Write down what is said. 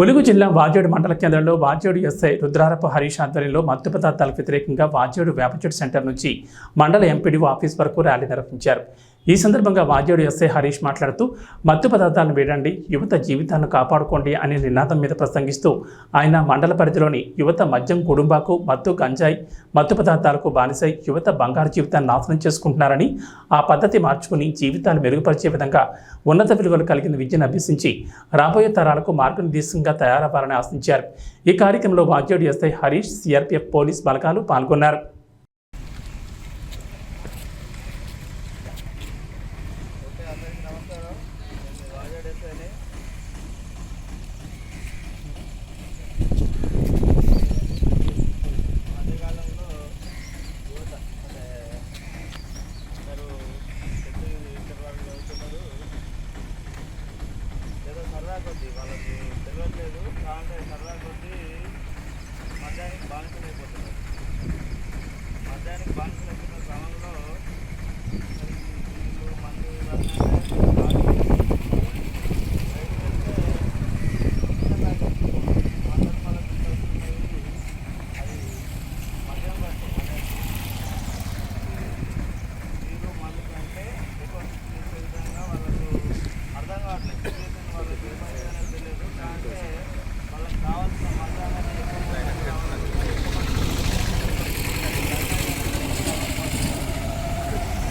ములుగు జిల్లా వాజేడు మండల కేంద్రంలో వాజేడు ఎస్ఐ రుద్రారపు హరీష్ ఆధ్వర్యంలో మత్తు పదార్థాలకు వ్యతిరేకంగా వాజేడు వేపచెట్టు సెంటర్ నుంచి మండల ఎంపీడీఓ ఆఫీస్ వరకు ర్యాలీ నిర్వహించారు. ఈ సందర్భంగా వాద్యుడు ఎస్ఐ హరీష్ మాట్లాడుతూ మత్తు పదార్థాలను వేడండి యువత జీవితాలను కాపాడుకోండి అనే నినాదం మీద ప్రసంగిస్తూ ఆయన మండల పరిధిలోని యువత మద్యం కుడుంబాకు మత్తు గంజాయి మత్తు పదార్థాలకు బానిసై యువత బంగారు జీవితాన్ని నాశనం చేసుకుంటున్నారని ఆ పద్ధతి మార్చుకుని జీవితాలు మెరుగుపరిచే విధంగా ఉన్నత విలువలు కలిగిన విద్యను అభ్యసించి రాబోయే తరాలకు మార్గనిర్దేశంగా తయారవ్వాలని ఆశించారు. ఈ కార్యక్రమంలో వాద్యుడు ఎస్ఐ హరీష్ సిఆర్పీఎఫ్ పోలీస్ బలగాలు పాల్గొన్నారు. కొద్దీ వాళ్ళకి తెలియట్లేదు. కావాలంటే సరదా కొద్దీ